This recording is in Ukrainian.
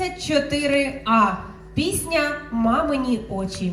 34А. Пісня Мамині очі.